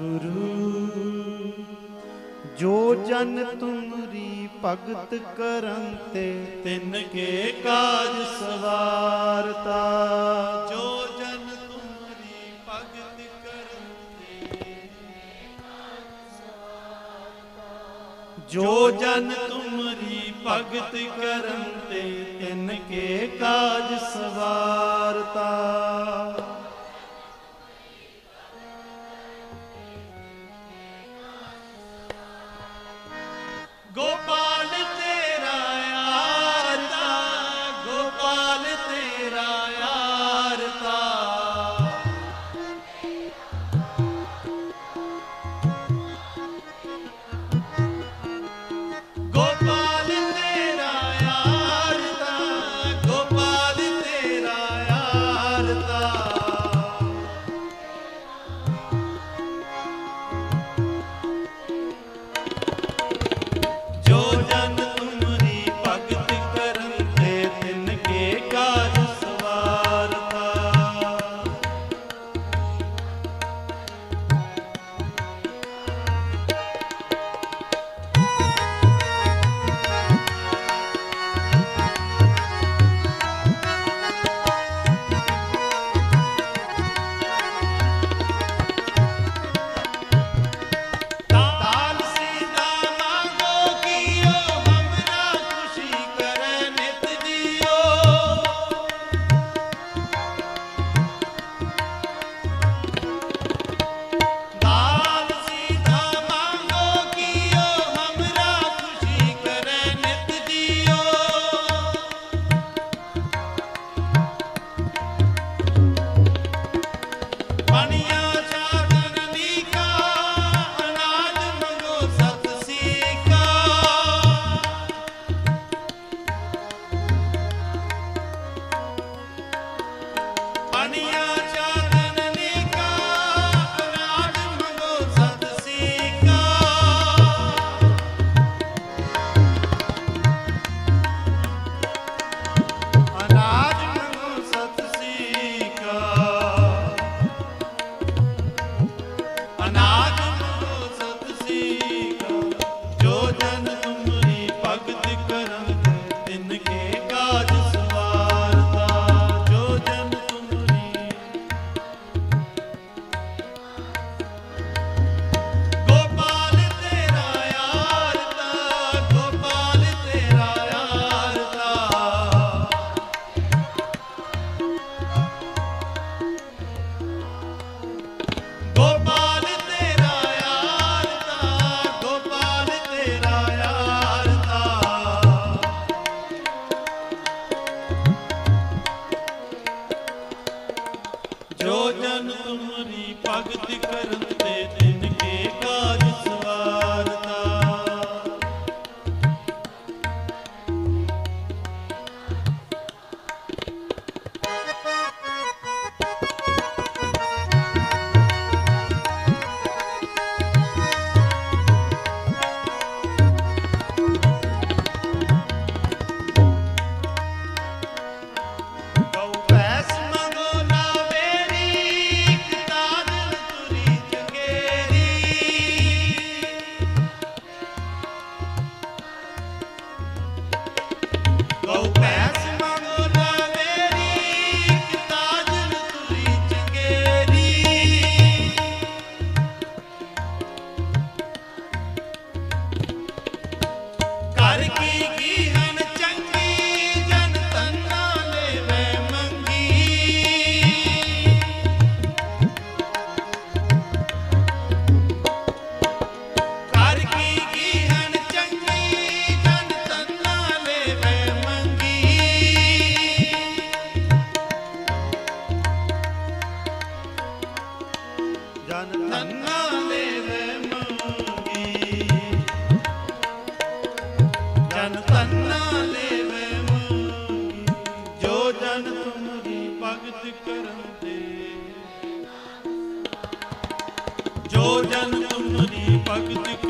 ਗੁਰੂ, ਜੋ ਜਨ ਤੁਮਰੀ ਭਗਤ ਕਰਨ ਤੇ ਤਿੰਨ ਕੇ ਕਾਜ ਸਵਾਰਤਾ। ਜੋ ਜਨ ਤੁਮਰੀ ਭਗਤ ਕਰਨ ਤੇ ਜੋ ਜਨ ਤੁਮਰੀ ਭਗਤ ਕਰਨ ਤੇ ਤਿੰਨ ਕੇ ਕਾਜ ਸਵਾਰਤਾ। ਤੁਮਰੀ ਭਗਤ ਕਰਨ Oh man. ਜੋ ਜਨ ਤੁਮਰੀ ਭਗਤ